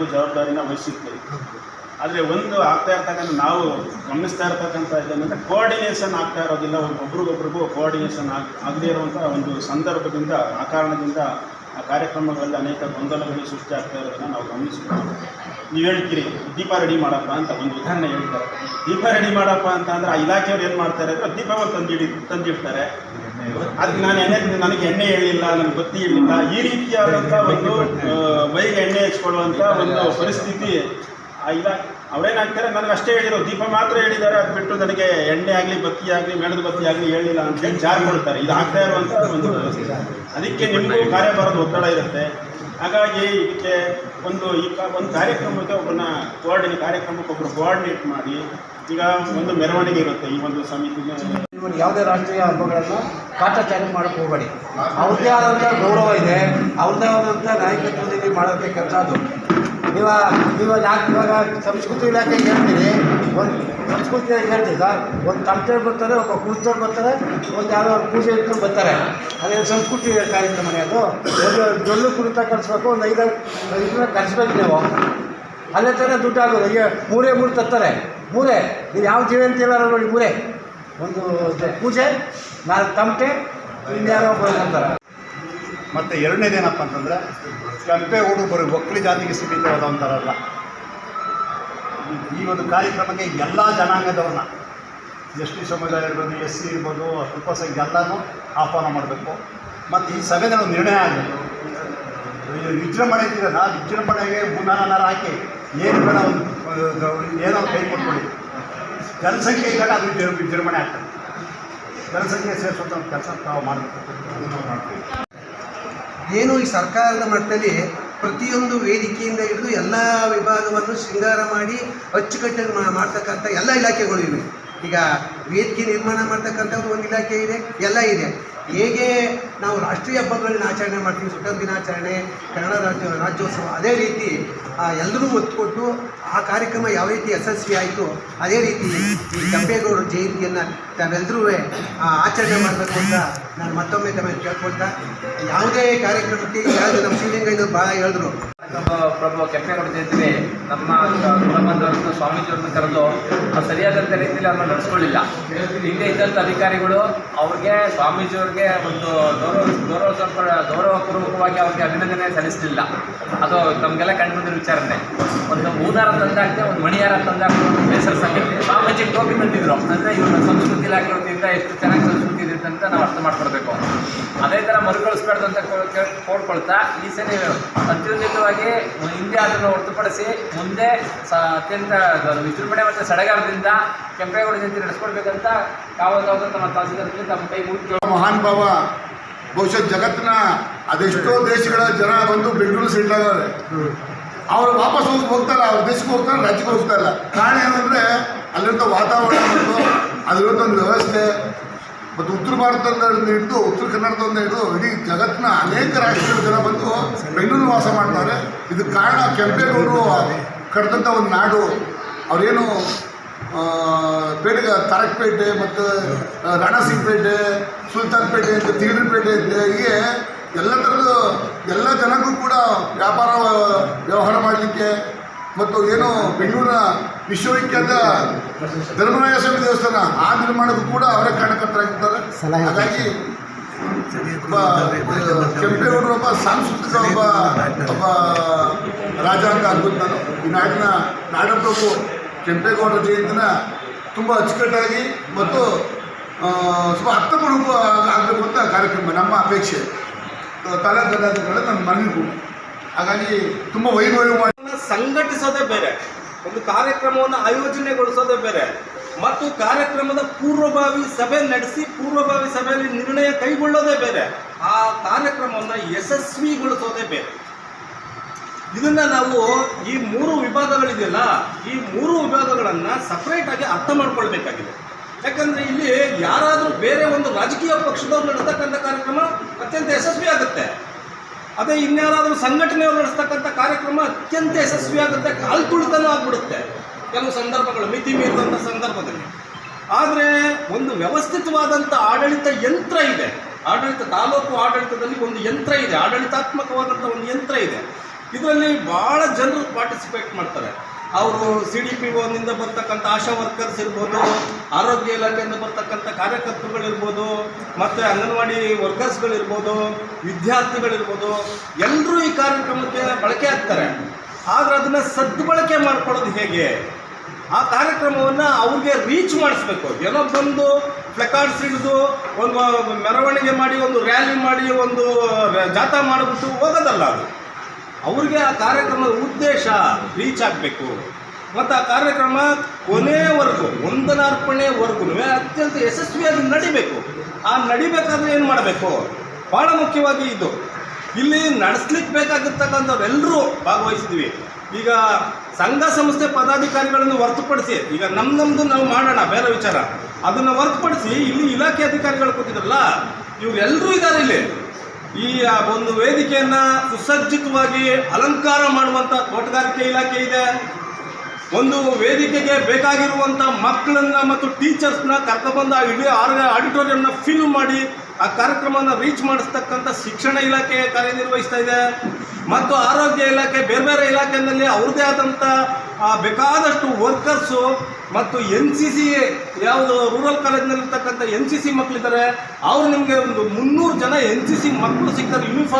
ಒಂದು ಜವಾಬ್ದಾರಿನ ವಹಿಸುತ್ತೆ ಆದರೆ ಒಂದು ಆಗ್ತಾ ಇರ್ತಕ್ಕಂಥ ನಾವು ಗಮನಿಸ್ತಾ ಇರ್ತಕ್ಕಂಥ ಇದೇನಂದರೆ ಕೋಆರ್ಡಿನೇಷನ್ ಆಗ್ತಾ ಇರೋದಿಲ್ಲ. ಒಬ್ರಿಗೊಬ್ರಿಗೂ ಕೋಆರ್ಡಿನೇಷನ್ ಆಗಿ ಆಗದೇ ಇರುವಂಥ ಒಂದು ಸಂದರ್ಭದಿಂದ ಆ ಕಾರಣದಿಂದ ಆ ಕಾರ್ಯಕ್ರಮಗಳಲ್ಲಿ ಅನೇಕ ಗೊಂದಲಗಳು ಸೃಷ್ಟಿ ಆಗ್ತಾ ಇರೋದನ್ನು ನಾವು ಗಮನಿಸ್ಬೋದು ನೀವು ಹೇಳ್ತೀರಿ ದೀಪ ರೆಡಿ ಮಾಡಪ್ಪ ಅಂತ ಒಂದು ಉದಾಹರಣೆ ಹೇಳ್ತಾರೆ ದೀಪ ರೆಡಿ ಮಾಡಪ್ಪ ಅಂತ ಅಂದರೆ ಆ ಇಲಾಖೆಯವ್ರು ಏನು ಮಾಡ್ತಾರೆ ಅಂದರೆ ದೀಪವನ್ನು ತಂದಿಡಿ ತಂದಿಡ್ತಾರೆ. ಅದಕ್ಕೆ ನಾನು ಎಣ್ಣೆ ನನಗೆ ಎಣ್ಣೆ ಹೇಳಿಲ್ಲ, ನನಗೆ ಗೊತ್ತಿ ಹೇಳಿಲ್ಲ. ಈ ರೀತಿಯಾದಂಥ ಒಂದು ಮೈಗೆ ಎಣ್ಣೆ ಹಚ್ಕೊಳ್ಳುವಂಥ ಒಂದು ಪರಿಸ್ಥಿತಿ ಇಲ್ಲ. ಅವ್ರೇನಾಗ್ತಾರೆ? ನನಗೆ ಅಷ್ಟೇ ಹೇಳಿರೋ ದೀಪ ಮಾತ್ರ ಹೇಳಿದ್ದಾರೆ. ಅದು ಬಿಟ್ಟು ನನಗೆ ಎಣ್ಣೆ ಆಗಲಿ, ಬತ್ತಿ ಆಗಲಿ, ಮೇಣದ ಬತ್ತಿ ಆಗಲಿ ಹೇಳಿಲ್ಲ ಅಂತ ಹೇಳಿ ಜಾರಿ ಕೊಡ್ತಾರೆ. ಇದು ಆಗ್ತಾ ಇರುವಂಥ ಒಂದು ಅದಕ್ಕೆ ನಿಮಗೂ ಕಾರ್ಯಭಾರದ ಒತ್ತಡ ಇರುತ್ತೆ. ಹಾಗಾಗಿ ಇದಕ್ಕೆ ಒಂದು ಈ ಒಂದು ಕಾರ್ಯಕ್ರಮಕ್ಕೆ ಒಬ್ಬರನ್ನ ಕೋಆರ್ಡಿನೇ ಕಾರ್ಯಕ್ರಮಕ್ಕೆ ಒಬ್ಬರು ಕೋಆರ್ಡಿನೇಟ್ ಮಾಡಿ ಈಗ ಒಂದು ಮೆರವಣಿಗೆ ಇರುತ್ತೆ ಈ ಒಂದು ಸಮಿತಿ ಯಾವುದೇ ರಾಷ್ಟ್ರೀಯ ಹಬ್ಬಗಳನ್ನು ಕಾಟಾಚಾರ ಮಾಡಕ್ ಹೋಗಬೇಡಿ. ಅವ್ರದೇ ಆದಂಥ ಗೌರವ ಇದೆ, ಅವ್ರದ್ದೇ ಆದಂಥ ನಾಯಕತ್ವದಲ್ಲಿ ಮಾಡೋಕೆ ಕೆಲಸ ಅದು. ನೀವು ಇವಾಗ ಯಾಕೆ ಇವಾಗ ಸಂಸ್ಕೃತಿ ಇಲಾಖೆ ಹೇಳ್ತೀರಿ ಒಂದು ಸಂಸ್ಕೃತಿ ಹೇಳ್ತೀವಿ ಸರ್? ಒಂದು ತಮಟೆ ಬರ್ತಾರೆ, ಒಬ್ಬ ಕುಳಿತವ್ರು ಬರ್ತಾರೆ, ಒಂದು ಯಾವುದೋ ಒಂದು ಪೂಜೆ ಇಟ್ಕೊಂಡು ಬರ್ತಾರೆ. ಅದೇ ಸಂಸ್ಕೃತಿ ಕಾರ್ಯಕ್ರಮನೇ ಅದು. ಒಂದು ಜೊಲ್ಲು ಕುರಿತ ಕಳಿಸ್ಬೇಕು ಒಂದು ಐದು ಇದನ್ನ ಕಳಿಸ್ಬೇಕು ನೀವು. ಅಲ್ಲೇ ತಾನೇ ದುಡ್ಡು ಆಗೋದು. ಈಗ ಮೂರೇ ಮೂರು ತರ್ತಾರೆ. ಮೂರೇ. ನೀವು ಯಾವ ಜೀವಂತಿ ಇಲ್ಲ ನೋಡಿ ಮೂರೇ. ಒಂದು ಪೂಜೆ, ನಾಲ್ಕು ತಮಟೆ, ಇನ್ಯಾರೋ ಒಬ್ಬರು ಅಂತಾರೆ ಮತ್ತು ಎರಡನೇದೇನಪ್ಪ ಅಂತಂದರೆ ಕೆಂಪೇಗೌಡರು ಬರೋ, ಒಕ್ಕಲಿ ಜಾತಿಗೆ ಸೀಮಿತವಾದಂಥರಲ್ಲ ಈ ಒಂದು ಕಾರ್ಯಕ್ರಮಕ್ಕೆ ಎಲ್ಲ ಜನಾಂಗದವ್ರನ್ನ, ಎಸ್ ಟಿ ಸಮುದಾಯ ಇರ್ಬೋದು, ಎಸ್ ಸಿ ಇರ್ಬೋದು ಅಲ್ಪಸಂಖ್ಯೆ ಎಲ್ಲನೂ ಆಹ್ವಾನ ಮಾಡಬೇಕು. ಮತ್ತು ಈ ಒಂದು ನಿರ್ಣಯ ಆಗಬೇಕು. ವಿಜೃಂಭಣೆ ಇದ್ದೀರಲ್ಲ ವಿಜೃಂಭಣೆಗೆ ಮುನ್ನಾರ ಹಾಕಿ ಏನು ಬೇಡ ಏನೋ ಕೈ ಕೊಟ್ಕೊಳ್ಳಿ ಜನಸಂಖ್ಯೆ ಇದ್ದಾಗ ಅದು ವಿಜೃ- ವಿಜೃಂಭಣೆ ಆಗ್ತದೆ. ಜನಸಂಖ್ಯೆ ಸೇರಿಸುವಂಥ ಕೆಲಸ ಮಾಡಬೇಕು. ನಾವು ಮಾಡ್ತೀವಿ. ಏನು ಈ ಸರ್ಕಾರದ ಮಟ್ಟದಲ್ಲಿ ಪ್ರತಿಯೊಂದು ವೇದಿಕೆಯಿಂದ ಹಿಡಿದು ಎಲ್ಲ ವಿಭಾಗವನ್ನು ಶೃಂಗಾರ ಮಾಡಿ ಅಚ್ಚುಕಟ್ಟಾಗಿ ಮಾಡ್ತಕ್ಕಂಥ ಎಲ್ಲ ಇಲಾಖೆಗಳು ಇವೆ. ಈಗ ವೇದಿಕೆ ನಿರ್ಮಾಣ ಮಾಡ್ತಕ್ಕಂಥದ್ದು ಒಂದು ಇಲಾಖೆ ಇದೆ, ಎಲ್ಲ ಇದೆ. ಹೇಗೆ ನಾವು ರಾಷ್ಟ್ರೀಯ ಹಬ್ಬಗಳನ್ನ ಆಚರಣೆ ಮಾಡ್ತೀವಿ ಸುಟ್ಟ ದಿನಾಚರಣೆ, ಕನ್ನಡ ರಾಜ್ಯ, ರಾಜ್ಯೋತ್ಸವ, ಅದೇ ರೀತಿ ಎಲ್ಲರೂ ಒತ್ತು ಕೊಟ್ಟು ಆ ಕಾರ್ಯಕ್ರಮ ಯಾವ ರೀತಿ ಯಶಸ್ವಿ ಆಯಿತು ಅದೇ ರೀತಿ ಈ ಕೆಂಪೇಗೌಡರ ಜಯಂತಿಯನ್ನು ತಾವೆಲ್ಲರೂ ಆಚರಣೆ ಮಾಡಬೇಕು ಅಂತ ನಾನು ಮತ್ತೊಮ್ಮೆ ತಮಗೆ ಕೇಳ್ಕೊಳ್ತಾ, ಯಾವುದೇ ಕಾರ್ಯಕ್ರಮಕ್ಕೆ ಯಾವುದು ನಮ್ಮ ಶಿವಲಿಂಗಯ್ಯನವರು ಭಾಳ ಹೇಳಿದ್ರು. ಪ್ರಭು ಪ್ರಭು ಕೆಂಪೇಗೌಡ ಜಯಂತಿಗೆ ನಮ್ಮ ಗುಣಬಂಧುಗಳನ್ನು ಸ್ವಾಮೀಜಿಯವ್ರನ್ನ ಕರೆದು ಸರಿಯಾದಂಥ ರೀತಿಯಲ್ಲಿ ಅವ್ರನ್ನ ನಡೆಸ್ಕೊಳ್ಳಿಲ್ಲ. ಹಿಂದೆ ಇದ್ದಂಥ ಅಧಿಕಾರಿಗಳು ಅವ್ರಿಗೆ, ಸ್ವಾಮೀಜಿಯವ್ರಿಗೆ ಒಂದು ಗೌರವ ಗೌರವ ಗೌರವಪೂರ್ವಕವಾಗಿ ಅವ್ರಿಗೆ ಅಭಿನಂದನೆ ಸಲ್ಲಿಸಲಿಲ್ಲ. ಅದು ನಮಗೆಲ್ಲ ಕಂಡುಬಂದಿರೋ ವಿಚಾರನೆ. ಒಂದು ಹೂದಾರ ತಂದಾಗ್ತದೆ ಒಂದು ಮಣಿಯಾರ ತಂದಾಗ್ತದೆ ಹೆಸರು ಸಂಗತಿ ಸ್ವಾಮೀಜಿ ಟೋಪಿ ತಂದಿದ್ರು ಅಂದರೆ ಇವ್ರನ್ನ ಸಂಸ್ಕೃತಿ ಇಲಾಖೆ ವತಿಯಿಂದ ಎಷ್ಟು ಚೆನ್ನಾಗಿ ಸಂಸ್ಕೃತಿ ಇದೆ ಅಂತ ನಾವು ಅರ್ಥ ಮಾಡ್ಕೊಳ್ಬೇಕು. ಅದೇ ಥರ ಮರುಕಳಿಸ್ಬಾರ್ದು ಅಂತ ಕೋಡ್ಕೊಳ್ತಾ ಈ ಸರಿ ಅತ್ಯುನ್ನತವಾಗಿ ಹಿಂದೆ ಅದನ್ನು ಹೊರತುಪಡಿಸಿ ಮುಂದೆ ಸ, ಅತ್ಯಂತ ವಿಜೃಂಭಣೆ ಮತ್ತು ಸಡಗರದಿಂದ ಕೆಂಪೇಗೌಡ ಜಯಂತಿ ನಡೆಸ್ಕೊಡ್ಬೇಕಂತ ಕಾವಲು ತಮ್ಮ ತಹಸೀಲ್ದಾರ್ಗೆ ತಮ್ಮ ಕೈ ಮುಗಿ ಮಹಾನ್ ಭಾವ. ಬಹುಶಃ ಜಗತ್ತಿನ ಅದೆಷ್ಟೋ ದೇಶಗಳ ಜನ ಬಂದು ಬೆಂಗಳೂರು ಸೆಟ್ಲ್ ಆಗಿದ್ದಾರೆ ಅವರು ವಾಪಸ್ ಹೋಗಿ, ಹೋಗ್ತಾರೆ? ಅವ್ರ ದೇಶಕ್ಕೆ ಹೋಗ್ತಾರೆ? ರಾಜ್ಯಕ್ಕೆ ಹೋಗ್ತಾ ಇಲ್ಲ ಕಾರಣ ಏನಂದರೆ ಅಲ್ಲಿರ್ತ ವಾತಾವರಣ ಒಂದು ವ್ಯವಸ್ಥೆ ಮತ್ತು ಉತ್ತರ ಭಾರತದಿಂದ ಹಿಡಿದು ಉತ್ತರ ಕನ್ನಡದಿಂದ ಹಿಡಿದು ಇಡೀ ಜಗತ್ತಿನ ಅನೇಕ ರಾಷ್ಟ್ರಗಳ ಜನ ಬಂದು ಬೆಂಗಳೂರು ವಾಸ ಮಾಡ್ತಾರೆ. ಇದಕ್ಕೆ ಕಾರಣ ಕೆಂಪೇಗೌಡರು ಕಟ್ಟಿದಂಥ ಒಂದು ನಾಡು. ಅವರೇನು ಆ, ತಾರಕ್ಪೇಟೆ ಮತ್ತು ರಾಣಾಸಿಂಗ್ಪೇಟೆ ಸುಲ್ತಾನ್ಪೇಟೆ ಅಂತ ಪೇಟೆ ಅಂತ ಹೀಗೆ ಎಲ್ಲ ಥರದ್ದು ಎಲ್ಲ ಜನಕ್ಕೂ ಕೂಡ ವ್ಯಾಪಾರ ವ್ಯವಹಾರ ಮಾಡಲಿಕ್ಕೆ ಮತ್ತು ಏನು ಬೆಂಗಳೂರಿನ ವಿಶ್ವವಿಖ್ಯಾತ ಧರ್ಮರಾಯ ಸ್ವಾಮಿ ದೇವಸ್ಥಾನ. ಆ ನಿರ್ಮಾಣಕ್ಕೂ ಕೂಡ ಅವರೇ ಕಾರಣಕರ್ತರಾಗಿರ್ತಾರೆ ಹಾಗಾಗಿ ಒಬ್ಬ ಕೆಂಪೇಗೌಡರು ಒಬ್ಬ ಸಾಂಸ್ಕೃತಿಕ ಒಬ್ಬ ಒಬ್ಬ ರಾಜ ಅಂತ ಅನ್ಬೋದು ನಾನು ಈ ನಾಡಿನ ನಾಡಪ್ರಭು ಕೆಂಪೇಗೌಡರ ಜಯಂತಿನ ತುಂಬ ಅಚ್ಚುಕಟ್ಟಾಗಿ ಮತ್ತು ಸ್ವಲ್ಪ ಅರ್ಥಪೂರ್ವಕ ಆಗಬೇಕು ಅಂತ ಕಾರ್ಯಕ್ರಮ ನಮ್ಮ ಅಪೇಕ್ಷೆ. ತಲೆ ದಂಡಾಧಿಕಾರಿ ನನ್ನ ಮನವಿ ಹಾಗಾಗಿ ತುಂಬ ವೈಭವ ಮಾಡಿ ಸಂಘಟಿಸೋದೇ ಬೇರೆ. ಒಂದು ಕಾರ್ಯಕ್ರಮವನ್ನು ಆಯೋಜನೆಗೊಳಿಸೋದೇ ಬೇರೆ. ಮತ್ತು ಕಾರ್ಯಕ್ರಮದ ಪೂರ್ವಭಾವಿ ಸಭೆ ನಡೆಸಿ ಪೂರ್ವಭಾವಿ ಸಭೆಯಲ್ಲಿ ನಿರ್ಣಯ ಕೈಗೊಳ್ಳೋದೇ ಬೇರೆ. ಆ ಕಾರ್ಯಕ್ರಮವನ್ನು ಯಶಸ್ವಿಗೊಳಿಸೋದೇ ಬೇರೆ. ಇದನ್ನ ನಾವು ಈ ಮೂರು ವಿಭಾಗಗಳಿದೆಯಲ್ಲ, ಈ ಮೂರು ವಿಭಾಗಗಳನ್ನು ಸಪ್ರೇಟಾಗಿ ಅರ್ಥ ಮಾಡ್ಕೊಳ್ಬೇಕಾಗಿದೆ. ಯಾಕಂದ್ರೆ ಇಲ್ಲಿ ಯಾರಾದರೂ ಬೇರೆ ಒಂದು ರಾಜಕೀಯ ಪಕ್ಷದವ್ರು ನಡೆಸ್ತಕ್ಕಂಥ ಕಾರ್ಯಕ್ರಮ ಅತ್ಯಂತ ಯಶಸ್ವಿ ಆಗುತ್ತೆ ಅದೇ ಇನ್ಯಾರಾದರೂ ಸಂಘಟನೆಯವರು ನಡೆಸ್ತಕ್ಕಂಥ ಕಾರ್ಯಕ್ರಮ ಅತ್ಯಂತ ಯಶಸ್ವಿಯಾಗುತ್ತೆ ಕಾಲ್ ಆಗಿಬಿಡುತ್ತೆ ಆಗ್ಬಿಡುತ್ತೆ ಕೆಲವು ಸಂದರ್ಭಗಳು, ಮಿತಿ ಮೀರಿದಂಥ ಸಂದರ್ಭದಲ್ಲಿ. ಆದರೆ ಒಂದು ವ್ಯವಸ್ಥಿತವಾದಂಥ ಆಡಳಿತ ಯಂತ್ರ ಇದೆ. ಆಡಳಿತ, ತಾಲೂಕು ಆಡಳಿತದಲ್ಲಿ ಒಂದು ಯಂತ್ರ ಇದೆ. ಆಡಳಿತಾತ್ಮಕವಾದಂಥ ಒಂದು ಯಂತ್ರ ಇದೆ. ಇದರಲ್ಲಿ ಭಾಳ ಜನರು ಪಾರ್ಟಿಸಿಪೇಟ್ ಮಾಡ್ತಾರೆ. ಅವರು ಸಿ ಡಿ ಪಿ ಒನಿಂದ ಬರ್ತಕ್ಕಂಥ ಆಶಾ ವರ್ಕರ್ಸ್ ಇರ್ಬೋದು, ಆರೋಗ್ಯ ಇಲಾಖೆಯಿಂದ ಬರ್ತಕ್ಕಂಥ ಕಾರ್ಯಕರ್ತರುಗಳಿರ್ಬೋದು ಮತ್ತು ಅಂಗನವಾಡಿ ವರ್ಕರ್ಸ್ಗಳಿರ್ಬೋದು ವಿದ್ಯಾರ್ಥಿಗಳಿರ್ಬೋದು ಎಲ್ಲರೂ ಈ ಕಾರ್ಯಕ್ರಮಕ್ಕೆ ಬಳಕೆ ಆಗ್ತಾರೆ. ಆದರೆ ಅದನ್ನು ಸದ್ಬಳಕೆ ಮಾಡ್ಕೊಳ್ಳೋದು ಹೇಗೆ? ಆ ಕಾರ್ಯಕ್ರಮವನ್ನು ಅವ್ರಿಗೆ ರೀಚ್ ಮಾಡಿಸ್ಬೇಕು. ಏನೋ ಬಂದು ಫ್ಲೆಕಾರ್ಡ್ಸ್ ಹಿಡಿದು ಒಂದು ಮೆರವಣಿಗೆ ಮಾಡಿ, ಒಂದು ರ್ಯಾಲಿ ಮಾಡಿ, ಒಂದು ಜಾಥಾ ಮಾಡಿಬಿಟ್ಟು ಹೋಗೋದಲ್ಲ ಅದು. ಅವ್ರಿಗೆ ಆ ಕಾರ್ಯಕ್ರಮದ ಉದ್ದೇಶ ರೀಚ್ ಆಗಬೇಕು. ಮತ್ತು ಆ ಕಾರ್ಯಕ್ರಮ ಕೊನೆವರೆಗೂ, ವಂದನಾರ್ಪಣೆವರೆಗೂ, ಅತ್ಯಂತ ಯಶಸ್ವಿಯಾಗಿ ನಡಿಬೇಕು. ಆ ನಡಿಬೇಕಾದ್ರೆ ಏನು ಮಾಡಬೇಕು? ಭಾಳ ಮುಖ್ಯವಾಗಿ ಇದು. ಇಲ್ಲಿ ನಡೆಸ್ಲಿಕ್ಕೆ ಬೇಕಾಗಿರ್ತಕ್ಕಂಥವ್ರೆಲ್ಲರೂ ಭಾಗವಹಿಸಿದ್ವಿ. ಈಗ ಸಂಘ ಸಂಸ್ಥೆ ಪದಾಧಿಕಾರಿಗಳನ್ನು ಹೊರತುಪಡಿಸಿ, ಈಗ ನಮ್ಮ ನಮ್ಮದು ನಾವು ಮಾಡೋಣ, ಬೇರೆ ವಿಚಾರ. ಅದನ್ನು ಹೊರತುಪಡಿಸಿ ಇಲ್ಲಿ ಇಲಾಖೆ ಅಧಿಕಾರಿಗಳು ಕೂತಿದ್ರಲ್ಲ ಇವರೆಲ್ಲರೂ ಇದ್ದಾರೆ ಇಲ್ಲಿ. ಈ ಒಂದು ವೇದಿಕೆಯನ್ನ ಸುಸಜ್ಜಿತವಾಗಿ ಅಲಂಕಾರ ಮಾಡುವಂತ ತೋಟಗಾರಿಕೆ ಇಲಾಖೆ ಇದೆ. ಒಂದು ವೇದಿಕೆಗೆ ಬೇಕಾಗಿರುವಂಥ ಮಕ್ಕಳನ್ನ ಮತ್ತು ಟೀಚರ್ಸ್ನ ಕರ್ಕೊಬಂದು ಆ ಇಡೀ ಆಡಿಟೋರಿಯಂನ ಫಿಲ್ ಮಾಡಿ ಆ ಕಾರ್ಯಕ್ರಮವನ್ನು ರೀಚ್ ಮಾಡಿಸ್ತಕ್ಕಂಥ ಶಿಕ್ಷಣ ಇಲಾಖೆ ಕಾರ್ಯನಿರ್ವಹಿಸ್ತಾ ಇದೆ. ಮತ್ತು ಆರೋಗ್ಯ ಇಲಾಖೆ, ಬೇರೆ ಬೇರೆ ಇಲಾಖೆಯಲ್ಲಿ ಅವ್ರದ್ದೇ ಆದಂಥ ಬೇಕಾದಷ್ಟು ವರ್ಕರ್ಸು ಮತ್ತು ಎನ್ ಸಿ ಸಿ ಯಾವುದು ರೂರಲ್ ಕಾಲೇಜ್ನಲ್ಲಿರ್ತಕ್ಕಂಥ ಎನ್ ಸಿ ಸಿ ಮಕ್ಕಳಿದ್ದಾರೆ ಅವ್ರು ನಿಮಗೆ ಒಂದು ಮುನ್ನೂರು ಜನ ಎನ್ ಸಿ ಸಿ ಮಕ್ಕಳು ಸಿಗ್ತಾರೆ ಯೂನಿಫಾರ್ಮ್